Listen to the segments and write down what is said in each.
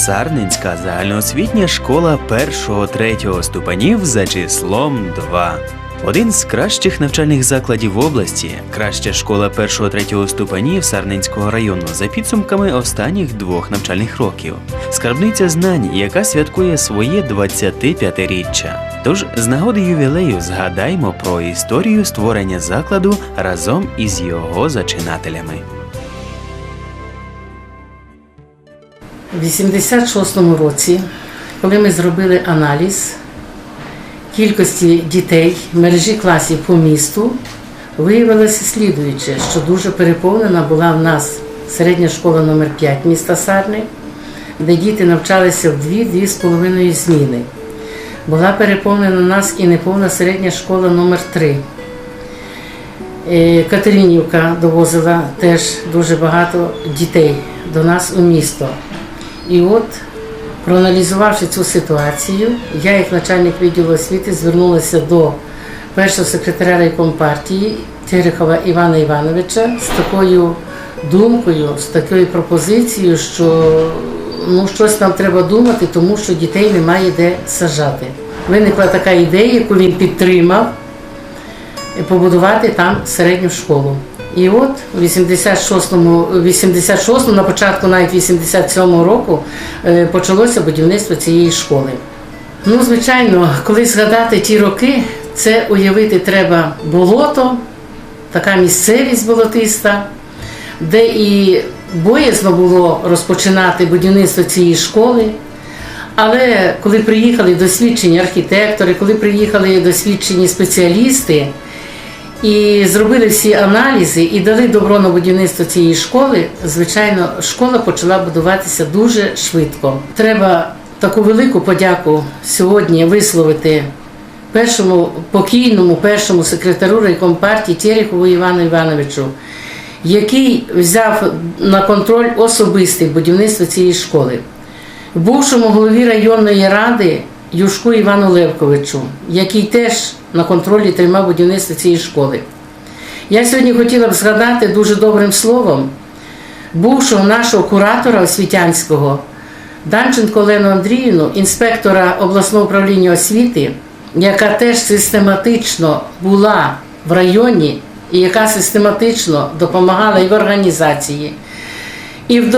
Сарненська загальноосвітня школа 1-3 ступенів за числом 2. Один з кращих навчальних закладів області, краща школа 1-3 ступенів Сарненського району за підсумками останніх двох навчальних років. Скарбниця знань, яка святкує своє 25-річчя. Тож з нагоди ювілею згадаймо про історію створення закладу разом із його зачинателями. У 86-му році, коли ми зробили аналіз кількості дітей мережі класів по місту, виявилося слідуюче, що дуже переповнена була в нас середня школа номер 5 міста Сарни, де діти навчалися в 2-2,5 зміни. Була переповнена у нас і неповна середня школа номер 3 Е, Катеринівка довозила теж дуже багато дітей до нас у місто. І от, проаналізувавши цю ситуацію, я, як начальник відділу освіти, звернулася до першого секретаря райком партії Терехова Івана Івановича з такою думкою, з такою пропозицією, що ну, щось нам треба думати, тому що дітей немає де сажати. Виникла така ідея, яку він підтримав побудувати там середню школу. І от у 86-му, 86-му, на початку навіть 87-го року е, почалося будівництво цієї школи. Ну, звичайно, коли згадати ті роки, це уявити треба болото, така місцевість болотиста, де і боязно було розпочинати будівництво цієї школи. Але коли приїхали досвідчені архітектори, коли приїхали досвідчені спеціалісти і зробили всі аналізи і дали добро на будівництво цієї школи, звичайно, школа почала будуватися дуже швидко. Треба таку велику подяку сьогодні висловити першому покійному першому секретару райком партії Терехову Івану Івановичу, який взяв на контроль особистий будівництво цієї школи бувшому голові районної ради Юшку Івану Левковичу, який теж на контролі тримав будівництво цієї школи. Я сьогодні хотіла б згадати дуже добрим словом бувшого нашого куратора освітянського Данченко Олену Андріївну, інспектора обласного управління освіти, яка теж систематично була в районі і яка систематично допомагала і в організації, і в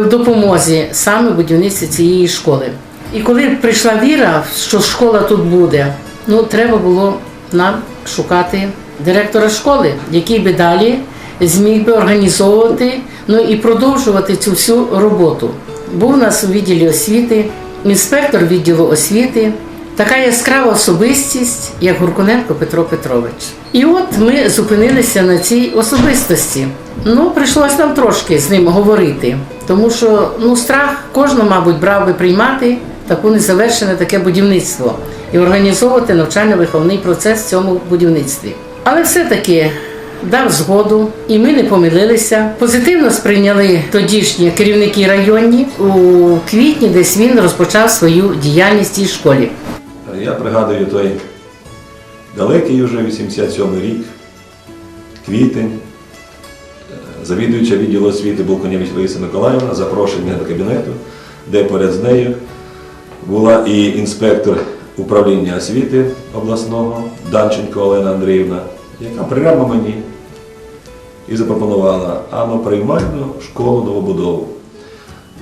в допомозі саме будівництві цієї школи. І коли прийшла віра, що школа тут буде, ну треба було нам шукати директора школи, який би далі зміг би організовувати ну і продовжувати цю всю роботу. Був у нас у відділі освіти, інспектор відділу освіти, така яскрава особистість, як Гуркуненко Петро Петрович. І от ми зупинилися на цій особистості. Ну, прийшлось нам трошки з ним говорити, тому що ну, страх кожен, мабуть, брав би приймати таку незавершене таке будівництво і організовувати навчально-виховний процес в цьому будівництві. Але все-таки дав згоду, і ми не помилилися. Позитивно сприйняли тодішні керівники районні у квітні, десь він розпочав свою діяльність в школі. Я пригадую той далекий уже 87 рік, квітень. Завідуюча відділу освіти Булконєвич Лариса Миколаївна запрошує мене до кабінету, де поряд з нею була і інспектор управління освіти обласного Данченко Олена Андріївна, яка прямо мені і запропонувала, а ну приймай школу новобудову.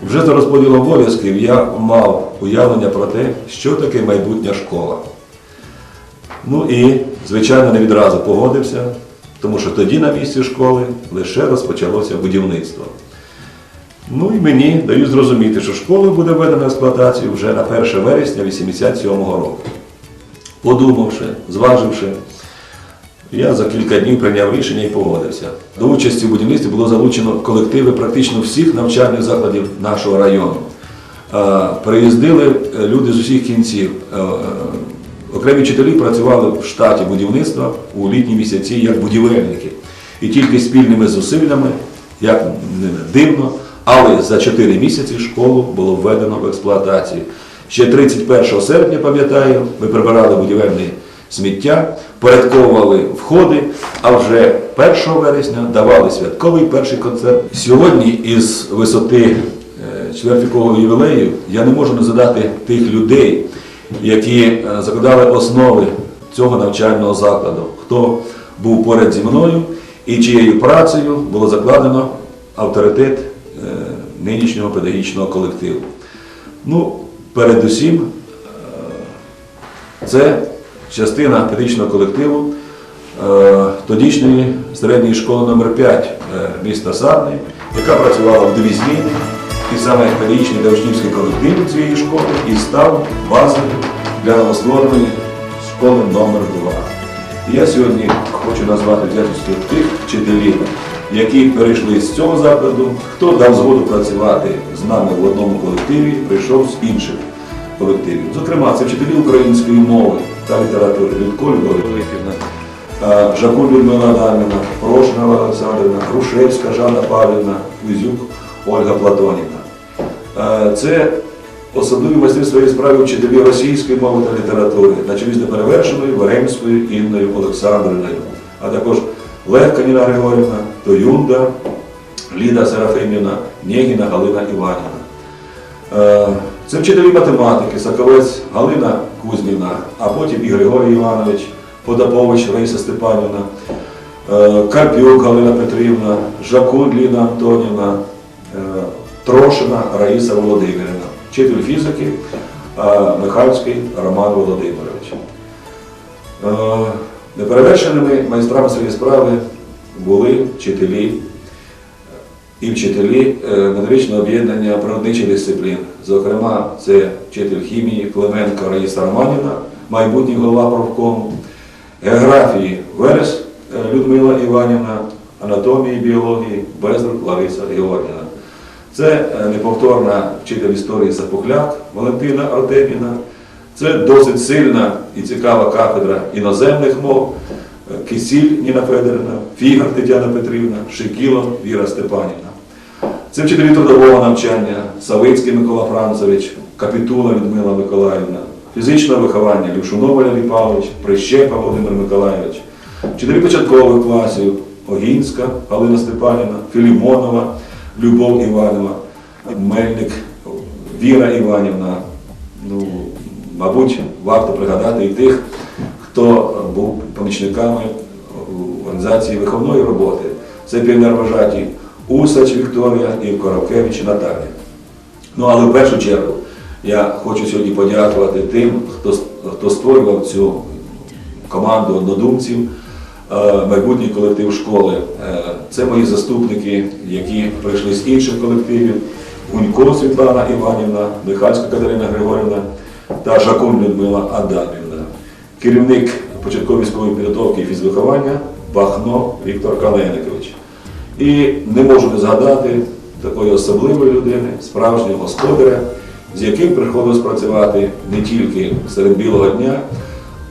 Вже за розподілом обов'язків я мав уявлення про те, що таке майбутня школа. Ну і, звичайно, не відразу погодився, тому що тоді на місці школи лише розпочалося будівництво. Ну і мені дають зрозуміти, що школа буде введена в експлуатацію вже на 1 вересня 1987 року. Подумавши, зваживши, я за кілька днів прийняв рішення і погодився. До участі в будівництві було залучено колективи практично всіх навчальних закладів нашого району. Е, Приїздили е, люди з усіх кінців. Е, Окремі вчителі працювали в штаті будівництва у літні місяці як будівельники. І тільки спільними зусиллями, як дивно, але за 4 місяці школу було введено в експлуатацію. Ще 31 серпня, пам'ятаю, ми прибирали будівельне сміття, порядковували входи, а вже 1 вересня давали святковий перший концерт. Сьогодні із висоти е, ювілею я не можу не згадати тих людей, які е, закладали основи цього навчального закладу, хто був поряд зі мною і чиєю працею було закладено авторитет нинішнього педагогічного колективу. Ну, передусім, це частина педагогічного колективу е, тодішньої середньої школи номер 5 е, міста Сарни, яка працювала в дві. І саме педагогічний та колектив цієї школи і став базою для новоствореної школи номер 2 І я сьогодні хочу назвати вдячністю тих вчителів, які перейшли з цього закладу, хто дав згоду працювати з нами в одному колективі, прийшов з інших колективів. Зокрема, це вчителі української мови та літератури Людко Любов Великівна, е, Людмила Адамівна, Прошнова Олександрівна, Грушевська Жанна Павлівна, Кузюк Ольга Платонівна. Е, Це особливі майстри своєї справи вчителі російської мови та літератури, на чолі з неперевершеною Варемською Інною Олександрівною, а також Левка Ніна Григорівна, Тоюнда, Ліда Серафимівна, Нєгіна Галина Іванівна. Е, Це вчителі математики, Саковець Галина Кузьміна, а потім і Григорій Іванович, Подапович Раїса Степанівна, е, Карпюк Галина Петрівна, Жакун Ліна Антонівна, е, Трошина Раїса Володимирівна, вчитель фізики Михайлівський Роман Володимирович. Неперевершеними майстрами своєї справи були вчителі і вчителі е, методичного об'єднання природничих дисциплін. Зокрема, це вчитель хімії Клименко Раїса Романівна, майбутній голова профкому, географії Верес е, Людмила Іванівна, анатомії біології Безрук Лариса Георгіївна. Це е, неповторна вчитель історії Запухляк Валентина Артеміна. Це досить сильна і цікава кафедра іноземних мов. Кисіль Ніна Федорівна, Фігар Тетяна Петрівна, Шикіло Віра Степанівна. Це вчителі трудового навчання, Савицький Микола Францевич, Капітула Людмила Миколаївна, фізичного виховання Люшунов Валерій Павлович, Прищепа Володимир Миколаївич, вчителі початкових класів Огінська Галина Степанівна, Філімонова Любов Іванова, Мельник Віра Іванівна. Ну, мабуть, варто пригадати і тих, хто був помічниками організації виховної роботи. Це піонервожаті Усач Вікторія і Коробкевич Наталія. Ну, але в першу чергу я хочу сьогодні подякувати тим, хто, хто створював цю команду однодумців, е, майбутній колектив школи. Е, Це мої заступники, які прийшли з інших колективів. Гунько Світлана Іванівна, Михальська Катерина Григорівна та Жакун Людмила Адамівна. Керівник початкової військової підготовки і фізвиховання Бахно Віктор Каленикович. І не можу не згадати такої особливої людини, справжнього господаря, з яким приходилось працювати не тільки серед білого дня,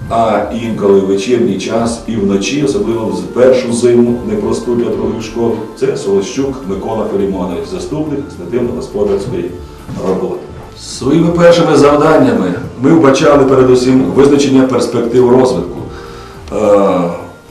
а інколи в вечірній час і вночі, особливо в першу зиму, непросту для другої школи. Це Солощук Микола Фелімонович, заступник з дитинно-господарської роботи. Своїми першими завданнями ми вбачали передусім визначення перспектив розвитку. Е,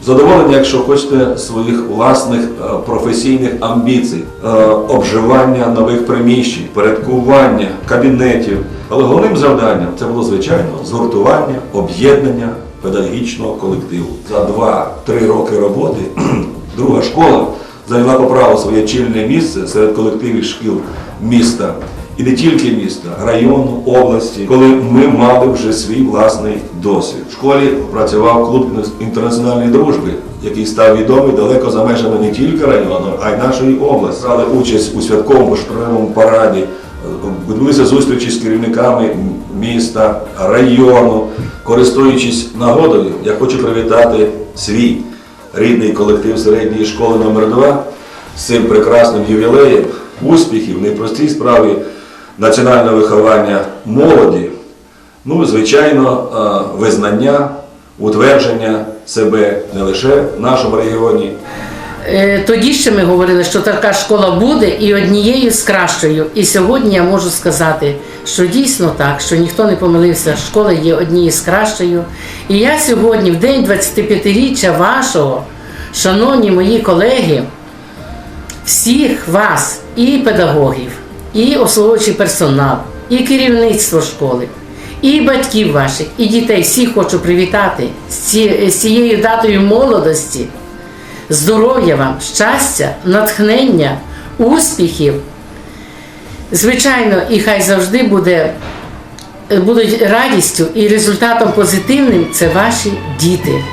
Задоволення, якщо хочете, своїх власних е, професійних амбіцій, е, обживання нових приміщень, порядкування кабінетів. Але головним завданням це було звичайно згуртування, об'єднання педагогічного колективу. За 2-3 роки роботи друга школа зайняла по праву своє чільне місце серед колективів шкіл міста. І не тільки міста, району, області, коли ми мали вже свій власний досвід. В школі працював клуб інтернаціональної дружби, який став відомий далеко за межами не тільки району, а й нашої області. Брали участь у святковому штурмовому параді, відбулися зустрічі з керівниками міста, району. Користуючись нагодою, я хочу привітати свій рідний колектив середньої школи номер 2 з цим прекрасним ювілеєм, успіхів непростій справі національного виховання молоді, ну, звичайно, е, визнання, утвердження себе не лише в нашому регіоні, Е, Тоді ще ми говорили, що така школа буде і однією з кращою. І сьогодні я можу сказати, що дійсно так, що ніхто не помилився, школа є однією з кращою. І я сьогодні, в день 25-річчя вашого, шановні мої колеги, всіх вас, і педагогів, і обслуговуючий персонал, і керівництво школи, і батьків ваших, і дітей. Всіх хочу привітати з цією датою молодості. Здоров'я вам, щастя, натхнення, успіхів. Звичайно, і хай завжди буде, будуть радістю і результатом позитивним це ваші діти.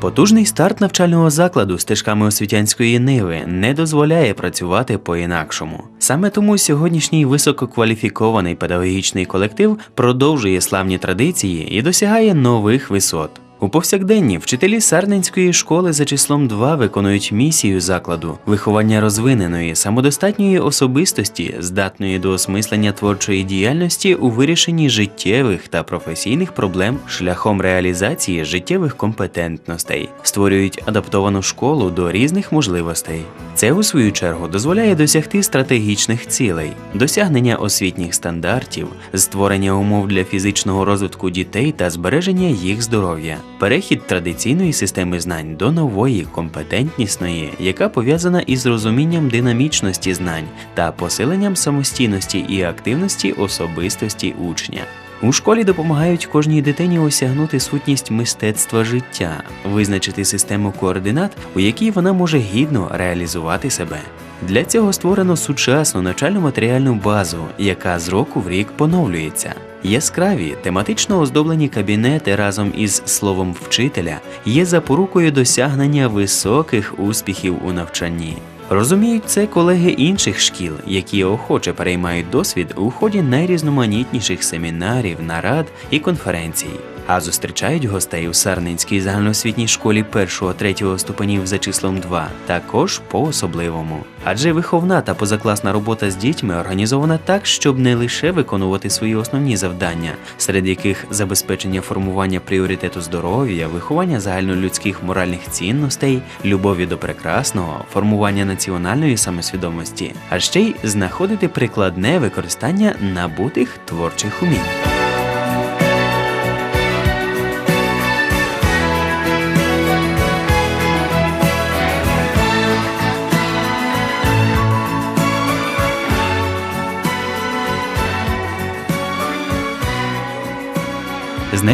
Потужний старт навчального закладу стежками освітянської ниви не дозволяє працювати по-інакшому. Саме тому сьогоднішній висококваліфікований педагогічний колектив продовжує славні традиції і досягає нових висот. У повсякденні вчителі Сарненської школи за числом 2 виконують місію закладу виховання розвиненої, самодостатньої особистості, здатної до осмислення творчої діяльності у вирішенні життєвих та професійних проблем шляхом реалізації життєвих компетентностей, створюють адаптовану школу до різних можливостей. Це у свою чергу дозволяє досягти стратегічних цілей, досягнення освітніх стандартів, створення умов для фізичного розвитку дітей та збереження їх здоров'я, перехід традиційної системи знань до нової компетентнісної, яка пов'язана із розумінням динамічності знань та посиленням самостійності і активності особистості учня. У школі допомагають кожній дитині осягнути сутність мистецтва життя, визначити систему координат, у якій вона може гідно реалізувати себе. Для цього створено сучасну навчальну матеріальну базу, яка з року в рік поновлюється. Яскраві тематично оздоблені кабінети разом із словом вчителя є запорукою досягнення високих успіхів у навчанні. Розуміють це колеги інших шкіл, які охоче переймають досвід у ході найрізноманітніших семінарів, нарад і конференцій. А зустрічають гостей у Сарненській загальноосвітній школі 1-3 ступенів за числом 2 також по-особливому. Адже виховна та позакласна робота з дітьми організована так, щоб не лише виконувати свої основні завдання, серед яких забезпечення формування пріоритету здоров'я, виховання загальнолюдських моральних цінностей, любові до прекрасного, формування національної самосвідомості, а ще й знаходити прикладне використання набутих творчих умінь.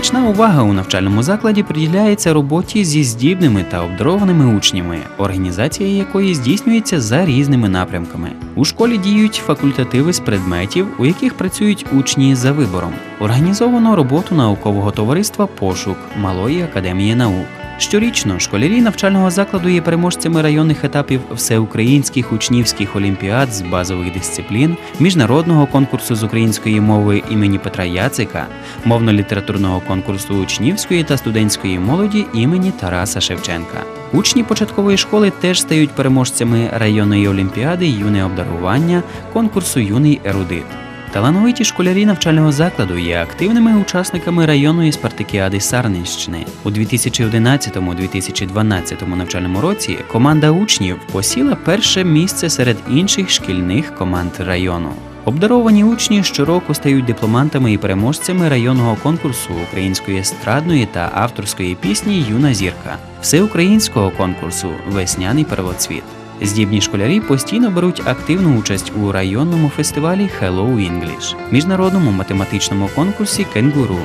Значна увага у навчальному закладі приділяється роботі зі здібними та обдарованими учнями, організація якої здійснюється за різними напрямками. У школі діють факультативи з предметів, у яких працюють учні за вибором. Організовано роботу наукового товариства Пошук Малої академії наук. Щорічно школярі навчального закладу є переможцями районних етапів всеукраїнських учнівських олімпіад з базових дисциплін, міжнародного конкурсу з української мови імені Петра Яцика, мовно-літературного конкурсу учнівської та студентської молоді імені Тараса Шевченка. Учні початкової школи теж стають переможцями районної олімпіади Юне обдарування конкурсу Юний ерудит. Талановиті школярі навчального закладу є активними учасниками районної спартакіади Сарненщини. У 2011-2012 навчальному році команда учнів посіла перше місце серед інших шкільних команд району. Обдаровані учні щороку стають дипломантами і переможцями районного конкурсу української естрадної та авторської пісні Юна зірка, всеукраїнського конкурсу Весняний первоцвіт. Здібні школярі постійно беруть активну участь у районному фестивалі Hello English, міжнародному математичному конкурсі Кенгуру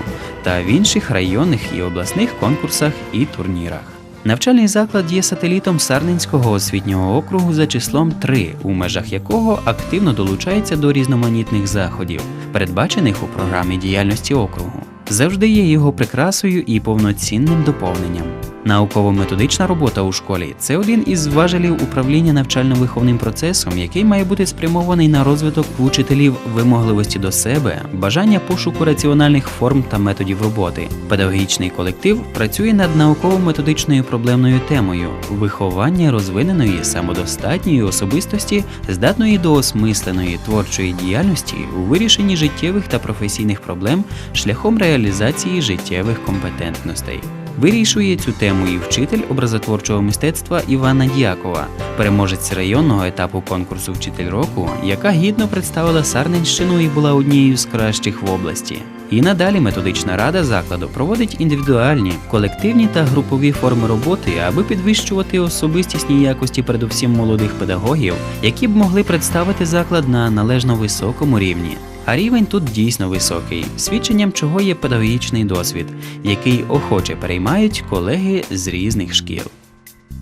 та в інших районних і обласних конкурсах і турнірах. Навчальний заклад є сателітом Сарненського освітнього округу за числом 3, у межах якого активно долучається до різноманітних заходів, передбачених у програмі діяльності округу. Завжди є його прикрасою і повноцінним доповненням. Науково-методична робота у школі це один із важелів управління навчально-виховним процесом, який має бути спрямований на розвиток у учителів вимогливості до себе, бажання пошуку раціональних форм та методів роботи. Педагогічний колектив працює над науково-методичною проблемною темою виховання розвиненої самодостатньої особистості, здатної до осмисленої творчої діяльності у вирішенні життєвих та професійних проблем шляхом реалізації життєвих компетентностей. Вирішує цю тему і вчитель образотворчого мистецтва Івана Діакова, переможець районного етапу конкурсу Вчитель року, яка гідно представила Сарненщину і була однією з кращих в області. І надалі методична рада закладу проводить індивідуальні, колективні та групові форми роботи, аби підвищувати особистісні якості передусім молодих педагогів, які б могли представити заклад на належно високому рівні. А рівень тут дійсно високий, свідченням чого є педагогічний досвід, який охоче переймають колеги з різних шкіл.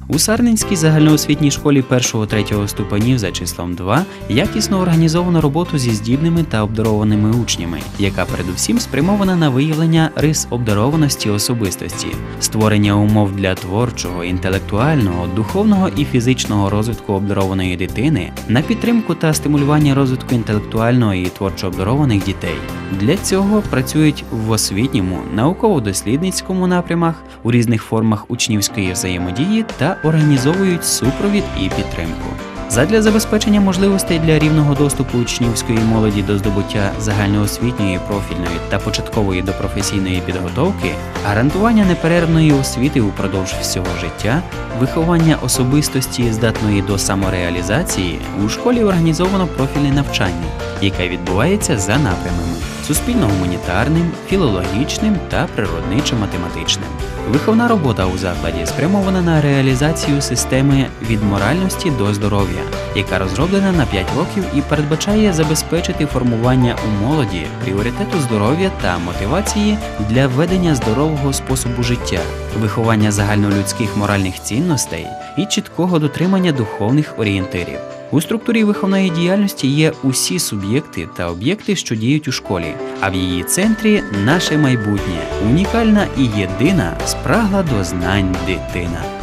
У Сарненській загальноосвітній школі 1-3 ступенів за числом 2 якісно організовано роботу зі здібними та обдарованими учнями, яка передусім спрямована на виявлення рис обдарованості особистості, створення умов для творчого, інтелектуального, духовного і фізичного розвитку обдарованої дитини, на підтримку та стимулювання розвитку інтелектуального і творчо обдарованих дітей. Для цього працюють в освітньому, науково-дослідницькому напрямах у різних формах учнівської взаємодії та організовують супровід і підтримку. Задля забезпечення можливостей для рівного доступу учнівської молоді до здобуття загальноосвітньої, профільної та початкової допрофесійної підготовки, гарантування неперервної освіти упродовж всього життя, виховання особистості, здатної до самореалізації, у школі організовано профільне навчання, яке відбувається за напрямами суспільно-гуманітарним, філологічним та природничо-математичним. Виховна робота у закладі спрямована на реалізацію системи від моральності до здоров'я, яка розроблена на 5 років і передбачає забезпечити формування у молоді пріоритету здоров'я та мотивації для ведення здорового способу життя, виховання загальнолюдських моральних цінностей і чіткого дотримання духовних орієнтирів. У структурі виховної діяльності є усі суб'єкти та об'єкти, що діють у школі, а в її центрі наше майбутнє унікальна і єдина спрагла до знань дитина.